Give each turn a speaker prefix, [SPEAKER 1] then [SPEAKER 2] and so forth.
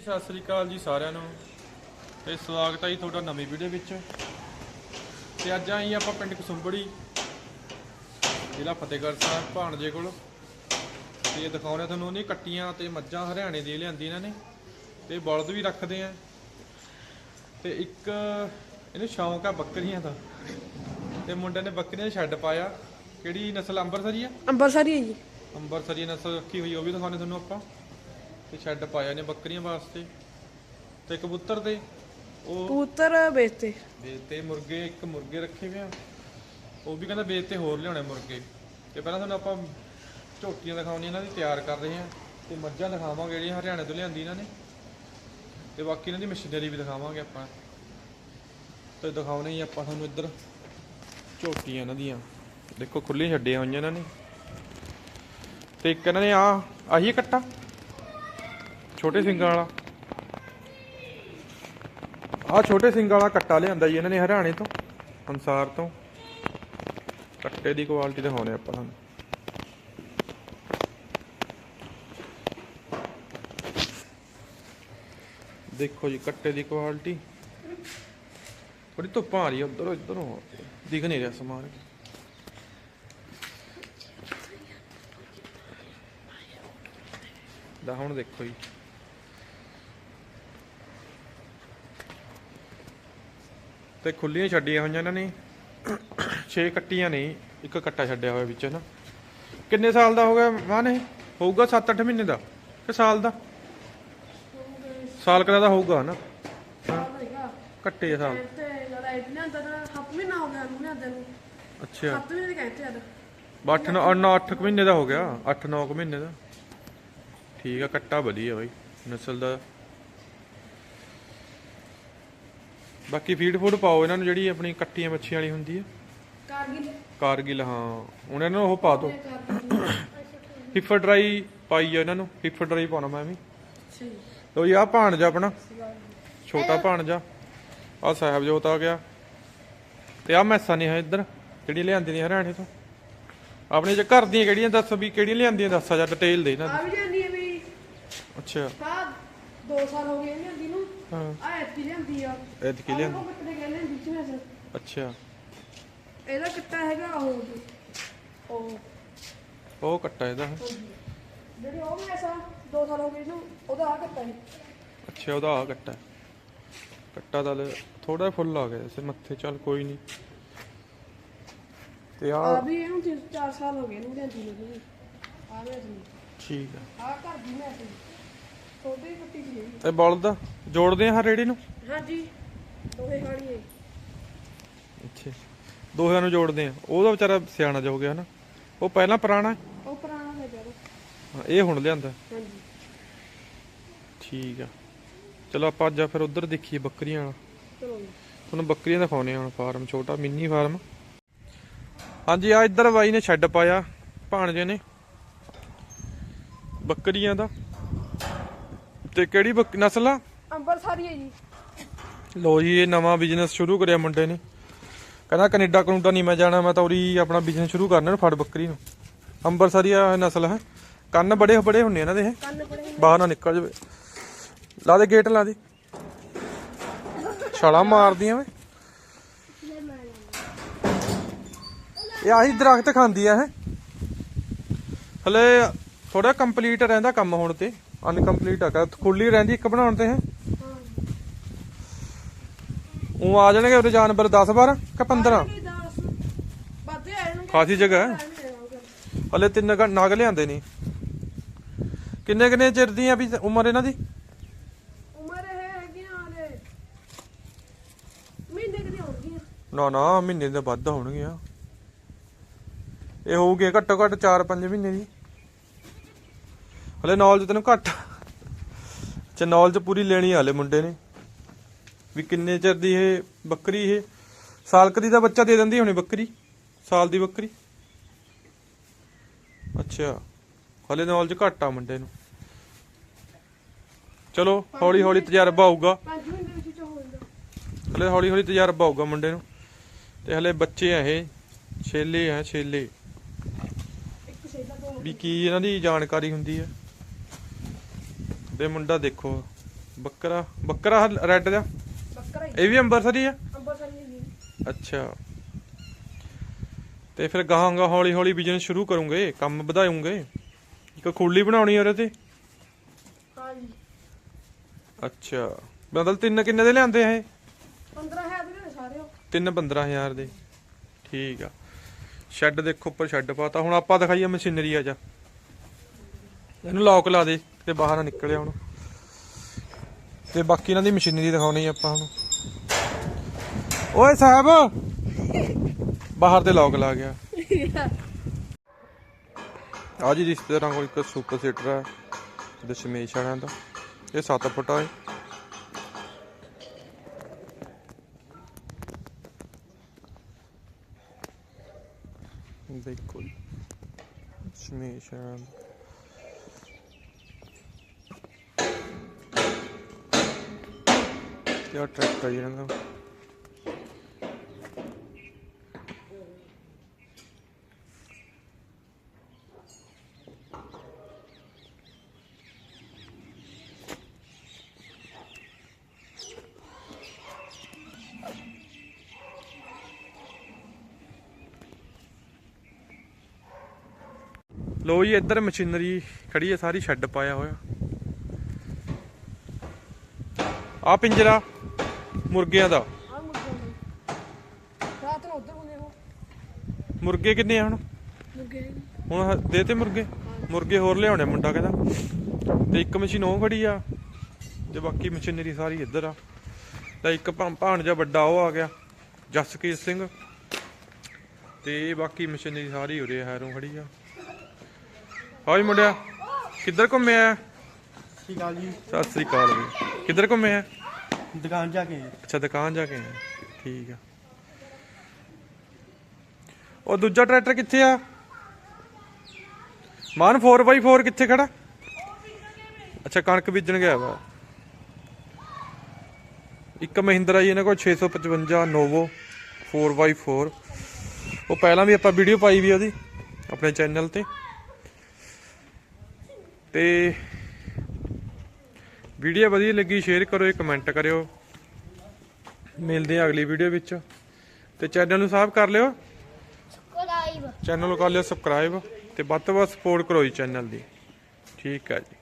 [SPEAKER 1] ਜੀ, ਸਤਿ ਸ੍ਰੀ ਅਕਾਲ ਜੀ ਸਾਰਿਆਂ ਨੂੰ। ਤੇ ਸਵਾਗਤ ਹੈ ਜੀ ਤੁਹਾਡਾ ਨਵੀਂ ਵੀਡੀਓ ਵਿੱਚ। ਤੇ ਅੱਜ ਆਈ ਆਪਾਂ ਪਿੰਡ ਕਸੁੰਬੜੀ ਜ਼ਿਲ੍ਹਾ ਫਤਿਹਗੜ੍ਹ ਸਾਹਿਬ ਭਾਣਜੇ ਕੋਲ। ਤੇ ਇਹ ਦਿਖਾਉਣੇ ਤੁਹਾਨੂੰ ਉਹਨੇ ਕੱਟੀਆਂ ਤੇ ਮੱਝਾਂ ਹਰਿਆਣੇ ਦੀ ਲਿਆਂਦੀ ਇਹਨਾਂ ਨੇ। ਤੇ ਬਲਦ ਵੀ ਰੱਖਦੇ ਆ। ਤੇ ਇੱਕ ਇਹਨੂੰ ਸ਼ੌਂਕ ਆ ਬੱਕਰੀਆਂ ਦਾ। ਤੇ ਮੁੰਡੇ ਨੇ ਬੱਕਰੀਆਂ ਦਾ ਸ਼ੈੱਡ ਪਾਇਆ। ਕਿਹੜੀ ਨਸਲ? ਅੰਬਰਸਰੀ ਆ?
[SPEAKER 2] ਅੰਬਰਸਰੀ ਹੈ ਜੀ।
[SPEAKER 1] ਅੰਬਰਸਰੀ ਨਸਲ ਰੱਖੀ ਹੋਈ ਉਹ ਵੀ ਦਿਖਾਉਣੇ ਤੁਹਾਨੂੰ ਆਪਾਂ। ਤੇ ਸ਼ੈੱਡ ਪਾਇਆ ਨੇ ਬੱਕਰੀਆਂ ਵਾਸਤੇ ਤੇ ਕਬੂਤਰ ਤੇ ਉਹ
[SPEAKER 2] ਕਬੂਤਰ ਵੇਚਤੇ
[SPEAKER 1] ਵੇਚਤੇ ਮੁਰਗੇ ਇੱਕ ਮੁਰਗੇ ਰੱਖੇ ਹੋਏ ਆ। ਉਹ ਵੀ ਕਹਿੰਦਾ ਵੇਚਤੇ ਹੋਰ ਲਿਆਉਣੇ ਮੁਰਗੇ। ਤੇ ਪਹਿਲਾਂ ਤੁਹਾਨੂੰ ਆਪਾਂ ਝੋਟੀਆਂ ਦਿਖਾਉਣੀਆਂ ਇਹਨਾਂ ਦੀ ਤਿਆਰ ਕਰ ਰਹੇ ਆ। ਤੇ ਮੱਝਾਂ ਦਿਖਾਵਾਂਗੇ ਜਿਹੜੀਆਂ ਹਰਿਆਣੇ ਤੋਂ ਲਿਆਂਦੀ ਇਹਨਾਂ ਨੇ। ਤੇ ਬਾਕੀ ਇਹਨਾਂ ਦੀ ਮਸ਼ੀਨਰੀ ਵੀ ਦਿਖਾਵਾਂਗੇ ਆਪਾਂ। ਤੇ ਦਿਖਾਉਣੇ ਹੀ ਆਪਾਂ ਤੁਹਾਨੂੰ ਇੱਧਰ ਝੋਟੀਆਂ ਇਹਨਾਂ ਦੀਆਂ। ਦੇਖੋ ਖੁੱਲੀਆਂ ਛੱਡੀਆਂ ਹੋਈਆਂ ਇਹਨਾਂ ਨੇ। ਤੇ ਇੱਕ ਇਹਨਾਂ ਨੇ ਆ ਆਹੀ ਕੱਟਾ? ਛੋਟੇ ਸਿੰਘਾਂ ਵਾਲਾ। ਆ ਛੋਟੇ ਸਿੰਗਾਂ ਵਾਲਾ ਕੱਟਾ ਲਿਆਂਦਾ ਜੀ, ਇਹਨਾਂ ਨੇ ਹਰਿਆਣੇ ਤੋਂ, ਅੰਸਾਰ ਤੋਂ। ਕੱਟੇ ਦੀ ਕੁਆਲਿਟੀ ਦਿਖਾਉਣੇ ਆਪਾਂ ਤੁਹਾਨੂੰ। ਦੇਖੋ ਜੀ, ਕੱਟੇ ਦੀ ਕੁਆਲਿਟੀ ਥੋੜੀ ਧੁੱਪ ਆ ਰਹੀ ਹੈ ਉਧਰੋਂ, ਇਧਰੋਂ। ਦਿਖ ਨਹੀਂ ਰਿਹਾ ਸਮਾਨ। ਦਾ ਹੁਣ ਦੇਖੋ ਜੀ। ਤੇ ਖੁੱਲੀਆਂ ਛੱਡੀਆਂ ਹੋਈਆਂ ਇਹਨਾਂ ਨੇ। 6 ਕੱਟੀਆਂ ਨਹੀਂ ਇੱਕ ਕੱਟਾ ਛੱਡਿਆ ਹੋਇਆ ਵਿੱਚ ਨਾ। ਕਿੰਨੇ ਸਾਲ ਦਾ ਹੋ ਗਿਆ ਮਾਨ ਇਹ ਹੋਊਗਾ 7-8 ਮਹੀਨੇ ਦਾ। ਕਿ ਸਾਲ ਦਾ? ਸਾਲ ਕਦਾ ਦਾ ਹੋਊਗਾ ਨਾ। ਕੱਟੇ ਆ ਸਾਲ।
[SPEAKER 2] ਨਾ ਨੂੰ ਨਾ ਨੂੰ
[SPEAKER 1] ਅੱਛਾ।
[SPEAKER 2] ਹੱਥ ਵੀ ਨਹੀਂ ਕਹਿੰਦੇ ਯਾਰ
[SPEAKER 1] 8 9 8 ਮਹੀਨੇ ਦਾ ਹੋ ਗਿਆ। 8-9 ਮਹੀਨੇ ਦਾ। ਠੀਕ ਆ ਕੱਟਾ ਵਧੀਆ ਬਾਈ। ਨਸਲ ਦਾ ਬਾਕੀ ਫੀਡ ਫੂਡ ਪਾਓ ਇਹਨਾਂ ਨੂੰ ਜਿਹੜੀ ਆਪਣੀ ਕੱਟੀਆਂ ਮੱਛੀਆਂ ਵਾਲੀ ਹੁੰਦੀ ਹੈ।
[SPEAKER 2] ਕਾਰਗਿਲ।
[SPEAKER 1] ਕਾਰਗਿਲ ਹਾਂ। ਉਹਨਾਂ ਨੂੰ ਉਹ ਪਾ ਦਿਓ ਹਿਫਰ ਡਰਾਈ ਪਾਈ ਆ ਇਹਨਾਂ ਨੂੰ। ਹਿਫਰ ਡਰਾਈ ਪਾਉਣਾ ਮੈਂ ਵੀ। ਲੋ ਜੀ। ਆ ਭਾਣਜਾ ਆਪਣਾ। ਛੋਟਾ ਭਾਣਜਾ। ਆ ਸਾਹਿਬ ਜੋਤ ਆ ਗਿਆ। ਤੇ ਆ ਮੈਸਾਂ ਨੇ ਹੈ ਇੱਧਰ ਜਿਹੜੀ ਲਿਆਂਦੀ ਨੇ ਹਰਿਆਣੇ ਤੋਂ। ਆਪਣੇ ਜੇ ਘਰ ਦੀਆਂ ਕਿਹੜੀਆਂ ਦੱਸ ਵੀ ਕਿਹੜੀਆਂ ਲਿਆਂਦੀਆਂ ਦੱਸ ਆ ਜਾ ਡਿਟੇਲ ਦੇ ਇਹਨਾਂ ਦੀ।
[SPEAKER 2] ਆ ਵੀ ਜਾਂਦੀ ਹੈ ਵੀ।
[SPEAKER 1] ਅੱਛਾ।
[SPEAKER 2] 2 ਸਾਲ ਹੋ ਗਏ ਲਿਆਂਦੀ ਨੂੰ।
[SPEAKER 1] ਹਾਂ।
[SPEAKER 2] ਆ ਐਤੀ ਲਿਆਂਦੀ ਆ।
[SPEAKER 1] ਐਤਕੀ ਲਿਆਂਦੀ।
[SPEAKER 2] ਉਹ ਕੱਟੇ ਗਏ ਲੈਂਦੀ ਚ ਵੈਸੇ
[SPEAKER 1] ਅੱਛਾ।
[SPEAKER 2] ਇਹਦਾ ਕੱਟਾ ਹੈਗਾ ਉਹ ਜੀ। ਉਹ।
[SPEAKER 1] ਉਹ ਕੱਟਾ ਇਹਦਾ।
[SPEAKER 2] ਜਿਹੜੀ ਉਹ ਮੈਸਾ 2 ਸਾਲ ਹੋ ਗਏ ਨੂੰ ਉਹਦਾ ਆ ਕੱਟਾ ਹੈ
[SPEAKER 1] ਅੱਛਾ ਉਹਦਾ ਆ ਕੱਟਾ। ਹੈ। ਕੱਟਾ ਤਾਂ ਥੋੜਾ ਫੁੱਲ ਆ ਗਿਆ ਇਸੇ ਮੱਥੇ ਚੱਲ ਕੋਈ ਨਹੀਂ। ਤੇ ਆ
[SPEAKER 2] ਆ ਵੀ ਇਹਨੂੰ 4 ਸਾਲ ਹੋ ਗਏ ਨੂੰ ਲਿਆਂਦੀ ਨੂੰ। ਆ ਵੀ
[SPEAKER 1] ਠੀਕ ਆ।
[SPEAKER 2] ਆ ਘਰ ਦੀ ਮੈਂ ਛੋਟੀ ਕੱਟੀ।
[SPEAKER 1] ਤੇ ਬਲਦ ਜੋੜਦੇ ਆ ਹਰ ਰੇੜੀ ਨੂੰ?
[SPEAKER 2] ਹਾਂਜੀ ਦੋਹੇ ਖਾਣੀਏ
[SPEAKER 1] ਅੱਛਾ। ਦੋਹਾਂ ਨੂੰ ਜੋੜਦੇ ਆ। ਉਹਦਾ ਵਿਚਾਰਾ ਸਿਆਣਾ ਜਾ ਹੋ ਗਿਆ ਹਨਾ। ਉਹ ਪਹਿਲਾਂ ਪੁਰਾਣਾ।
[SPEAKER 2] ਉਹ ਪੁਰਾਣਾ ਹੈ ਜਰੋ।
[SPEAKER 1] ਹਾਂ, ਇਹ ਹੁਣ ਲਿਆਂਦਾ
[SPEAKER 2] ਹਾਂਜੀ।
[SPEAKER 1] ਠੀਕ ਆ। ਚਲੋ ਆਪਾਂ ਅੱਜ ਫਿਰ ਉਧਰ ਦੇਖੀਏ ਬੱਕਰੀਆਂ ਵਾਲਾ।
[SPEAKER 2] ਚਲੋ।
[SPEAKER 1] ਤੁਹਾਨੂੰ ਬੱਕਰੀਆਂ ਦਿਖਾਉਣੇ ਹੁਣ ਫਾਰਮ ਛੋਟਾ ਮਿੰਨੀ ਫਾਰਮ। ਹਾਂਜੀ ਆ ਇੱਧਰ ਬਾਈ ਨੇ ਸ਼ੈੱਡ ਪਾਇਆ ਭਾਣਜੇ ਨੇ। ਬੱਕਰੀਆਂ ਦਾ। ਤੇ ਕਿਹੜੀ ਬੱਕ ਨਸਲ ਆ?
[SPEAKER 2] ਅੰਬਰਸਰੀ ਹੈ ਜੀ।
[SPEAKER 1] ਲੋ ਜੀ ਇਹ ਨਵਾਂ ਬਿਜ਼ਨਸ ਸ਼ੁਰੂ ਕਰਿਆ ਮੁੰਡੇ ਨੇ। ਕਹਿੰਦਾ ਕੈਨੇਡਾ ਕਨੂਡਾ ਨਹੀਂ ਮੈਂ ਜਾਣਾ ਮੈਂ ਤਾਂ ਉਰੀ ਆਪਣਾ ਬਿਜ਼ਨਸ ਸ਼ੁਰੂ ਕਰਨਾ ਫੜ ਬੱਕਰੀ ਨੂੰ। ਅੰਬਰਸਰੀ ਆ ਨਸਲ ਹੈ? ਕੰਨ ਬੜੇ ਬੜੇ ਹੁੰਨੇ ਇਹਨਾਂ ਦੇ ਇਹ
[SPEAKER 2] ਕੰਨ ਬੜੇ
[SPEAKER 1] ਬਾਹਰ ਨਾ ਨਿਕਲ ਜਾਵੇ। ਲਾ ਦੇ ਗੇਟ ਲਾ ਦੇ। ਛਾਲਾ ਮਾਰਦੀਆਂ ਵੇ। ਇਹ ਆਹੀ ਦਰਖਤ ਖਾਂਦੀ ਆ ਹੈ? ਹਲੇ ਥੋੜਾ ਕੰਪਲੀਟ ਰਹਿੰਦਾ ਕੰਮ ਹੁਣ ਤੇ। ਅਨਕੰਪਲੀਟ ਆ। ਖੁੱਲੀ ਰਹਿੰਦੀ ਇੱਕ ਬਣਾਉਣ ਤੇ ਹੈ ਉਹ ਆ ਜਾਣਗੇ ਉਹਦੇ ਜਾਨਵਰ 10 12 ਕਿ 15
[SPEAKER 2] ਬਾਤੇ ਆਏ ਨੂੰ
[SPEAKER 1] ਖਾਸੀ ਜਗ੍ਹਾ ਹੈ। ਹਲੇ ਤਿੰਨ ਨਗ ਲਿਆਂਦੇ ਨਹੀਂ। ਕਿੰਨੇ ਕਿੰਨੇ ਚਿਰ ਦੀ ਆ ਵੀ ਉਮਰ ਇਹਨਾਂ ਦੀ?
[SPEAKER 2] ਉਮਰ ਇਹ ਹੈਗੀ ਨਾ ਹਲੇ। ਮਹੀਨੇ ਕਿਤੇ ਹੋਣਗੀਆਂ।
[SPEAKER 1] ਨਾ ਨਾ ਮਹੀਨੇ ਦੇ ਵੱਧ ਹੋਣਗੀਆਂ ਇਹ ਹੋਊਗੇ ਘੱਟੋ ਘੱਟ 4-5 ਮਹੀਨੇ ਦੀ। ਹਲੇ ਨੌਲੇਜ ਤੈਨੂੰ ਘੱਟ। ਅੱਛਾ ਨੌਲੇਜ ਪੂਰੀ ਲੈਣੀ ਆ ਹਲੇ ਮੁੰਡੇ ਨੇ। ਵੀ ਕਿੰਨੇ ਚਿਰ ਦੀ ਇਹ ਬੱਕਰੀ ਇਹ? ਸਾਲਕ ਦੀ ਦਾ ਬੱਚਾ ਦੇ ਦਿੰਦੀ ਹੋਣੀ ਬੱਕਰੀ। ਸਾਲ ਦੀ ਬੱਕਰੀ। ਅੱਛਾ, ਹਲੇ ਨੌਲੇਜ ਘੱਟ ਆ ਮੁੰਡੇ ਨੂੰ। ਚਲੋ, ਹੌਲੀ ਹੌਲੀ ਤਜਰਬਾ ਆਊਗਾ। ਹਲੇ ਹੌਲੀ ਹੌਲੀ ਤਜਰਬਾ ਆਊਗਾ ਮੁੰਡੇ ਨੂੰ। ਤੇ ਹਲੇ ਬੱਚੇ ਆ ਇਹ। ਛੇਲੇ ਆ, ਛੇਲੇ। ਵੀ ਕੀ ਇਹਨਾਂ ਦੀ ਜਾਣਕਾਰੀ ਹੁੰਦੀ ਹੈ ਤੇ ਮੁੰਡਾ ਦੇਖੋ। ਬੱਕਰਾ ਬੱਕਰਾ ਰੈੱਡ ਦਾ
[SPEAKER 2] ਬੱਕਰਾ ਹੀ।
[SPEAKER 1] ਇਹ ਵੀ ਅੰਬਰਸਰੀ ਆ?
[SPEAKER 2] ਅੰਬਰਸਰ ਦੀ ਜੀ।
[SPEAKER 1] ਅੱਛਾ। ਤੇ ਫਿਰ ਗਾਹਾਂਗਾ ਹੌਲੀ ਹੌਲੀ ਬਿਜ਼ਨਸ ਸ਼ੁਰੂ ਕਰੂੰਗੇ ਕੰਮ ਵਧਾਉਂਗੇ। ਇੱਕ ਖੁਰਲੀ ਬਣਾਉਣੀ ਉਹਦੇ ਤੇ?
[SPEAKER 2] ਹਾਂ ਜੀ।
[SPEAKER 1] ਅੱਛਾ। ਬਦਲ ਤਿੰਨ ਕਿੰਨੇ ਦੇ ਲਿਆਂਦੇ ਇਹ?
[SPEAKER 2] 15 ਹੈ ਵੀ ਨੇ ਸਾਰੇ ਉਹ।
[SPEAKER 1] ਤਿੰਨ 15000 ਦੇ। ਠੀਕ ਆ। ਸ਼ੈੱਡ ਦੇਖੋ ਉੱਪਰ ਸ਼ੈੱਡ ਪਾਤਾ। ਹੁਣ ਆਪਾਂ ਦਿਖਾਈਏ ਮਸ਼ੀਨਰੀ ਆ ਜਾ। ਇਹਨੂੰ ਲੌਕ ਲਾ ਦੇ। ਤੇ ਬਾਹਰ ਨਾ ਨਿਕਲਿਆ ਹੁਣ। ਤੇ ਬਾਕੀ ਇਹਨਾਂ ਦੀ ਮਸ਼ੀਨਰੀ ਦਿਖਾਉਣੀ ਆਪਾਂ ਹੁਣ। ਓਏ ਸਾਹਿਬ! ਬਾਹਰ ਤੇ ਲੌਕ ਲਾ ਗਿਆ। ਆ ਜੀ ਰਿਸ਼ਤੇਦਾਰਾਂ ਕੋਲ ਇੱਕ ਸੁਪਰ ਸੀਟਰ ਹੈ ਦਸ਼ਮੇਸ਼ ਵਾਲਿਆਂ ਦਾ। ਇਹ 7 ਫੁੱਟ ਆ ਇਹ। ਦੇਖੋ ਦਸ਼ਮੇਸ਼ ਵਾਲਿਆਂ ਦਾ। ਕਿਆ ਟਰੈਕਟਰ ਜਿਹੜਾ ਦਾ ਲੋ ਜੀ ਇੱਧਰ ਮਸ਼ੀਨਰੀ ਖੜੀ ਹੈ ਸਾਰੀ ਸ਼ੈੱਡ ਪਾਇਆ ਹੋਇਆ ਆ ਪਿੰਜਰਾ ਮੁਰਗਿਆਂ ਦਾ?
[SPEAKER 2] ਮੁਰਗੇ ਨੇ ਰਾਤ ਨੂੰ ਉੱਧਰ ਹੁੰਦੇ ਉਹ
[SPEAKER 1] ਮੁਰਗੇ ਕਿੰਨੇ ਆ ਹੁਣ?
[SPEAKER 2] ਮੁਰਗੇ ਨੇ।
[SPEAKER 1] ਹੁਣ ਦੇ ਤੇ ਮੁਰਗੇ? ਮੁਰਗੇ ਹੋਰ ਲਿਆਉਣੇ ਮੁੰਡਾ ਕਹਿੰਦਾ। ਤੇ ਇੱਕ ਮਸ਼ੀਨ ਉਹ ਖੜੀ ਆ ਤੇ ਬਾਕੀ ਮਸ਼ੀਨਰੀ ਸਾਰੀ ਇੱਧਰ ਆ। ਤੇ ਇੱਕ ਭਾਂ- ਭਾਣਜਾ ਵੱਡਾ ਉਹ ਆ ਗਿਆ ਜਸਕੀਰ ਸਿੰਘ। ਤੇ ਬਾਕੀ ਮਸ਼ੀਨਰੀ ਸਾਰੀ ਉਰੇ ਹੈਰੋਂ ਖੜੀ ਆ। ਹਾਈ ਮੁੰਡਿਆ ਕਿੱਧਰ ਘੁੰਮਿਆ
[SPEAKER 3] ਸਤਿ ਸ਼੍ਰੀ ਅਕਾਲ ਜੀ।
[SPEAKER 1] ਸਤਿ ਸ੍ਰੀ ਅਕਾਲ ਵੀ ਕਿੱਧਰ ਘੁੰਮਿਆ
[SPEAKER 3] ਦੁਕਾਨ ਜਾ ਕੇ।
[SPEAKER 1] ਅੱਛਾ, ਦੁਕਾਨ ਜਾ ਕੇ। ਆਏ। ਠੀਕ ਆ। ਉਹ ਦੂਜਾ ਟਰੈਕਟਰ ਕਿੱਥੇ ਆ? ਮਾਨ 4x4 ਕਿੱਥੇ ਖੜਾ? ਅੱਛਾ, ਕਣਕ ਬੀਜਣ ਗਿਆ ਵਾ। ਇੱਕ ਮਹਿੰਦਰਾ ਜੀ ਇਹਨਾਂ ਕੋਲ 655 ਨੋਵੋ 4x4 ਉਹ ਪਹਿਲਾਂ ਵੀ ਆਪਾਂ ਵੀਡੀਓ ਪਾਈ ਵੀ ਉਹਦੀ, ਆਪਣੇ ਚੈਨਲ ਤੇ। ਤੇ ਵੀਡੀਓ ਵਧੀਆ ਲੱਗੀ ਸ਼ੇਅਰ ਕਰੋ ਕਮੈਂਟ ਕਰਿਓ। ਮਿਲਦੇ ਆ ਅਗਲੀ ਵੀਡੀਓ ਵਿੱਚ। ਤੇ ਚੈਨਲ ਨੂੰ ਸਾਬਸਕ੍ਰਾਈਬ ਕਰ ਲਿਓ।
[SPEAKER 4] ਲਾਈਵ
[SPEAKER 1] ਚੈਨਲ ਨੂੰ ਕਰ ਲਿਓ ਸਬਸਕ੍ਰਾਈਬ ਤੇ ਵੱਧ ਤੋਂ ਵੱਧ ਸਪੋਰਟ ਕਰੋ ਜੀ ਚੈਨਲ ਦੀ। ਠੀਕ ਹੈ ਜੀ।